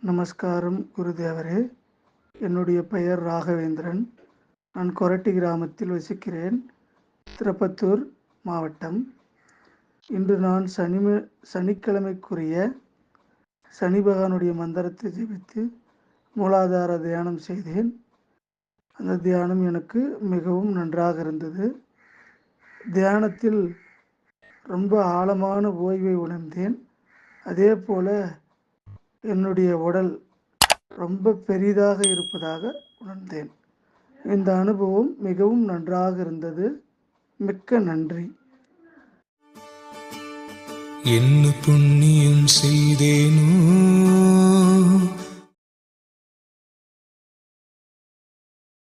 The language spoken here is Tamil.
நமஸ்காரம் குருதேவரே. என்னுடைய பெயர் ராகவேந்திரன். நான் கொரட்டி கிராமத்தில் வசிக்கிறேன். திருப்பத்தூர் மாவட்டம். இன்று நான் சனி சனிக்கிழமைக்குரிய சனி பகவானுடைய மந்திரத்தை ஜெபித்து மூலாதார தியானம் செய்தேன். அந்த தியானம் எனக்கு மிகவும் நன்றாக இருந்தது. தியானத்தில் ரொம்ப ஆழமான ஓய்வை உணர்ந்தேன். அதே போல என்னுடைய உடல் ரொம்ப பெரிதாக இருப்பதாக உணர்ந்தேன். இந்த அனுபவம் மிகவும் நன்றாக இருந்தது. மிக்க நன்றி. என்ன புண்ணியம் செய்தேனோ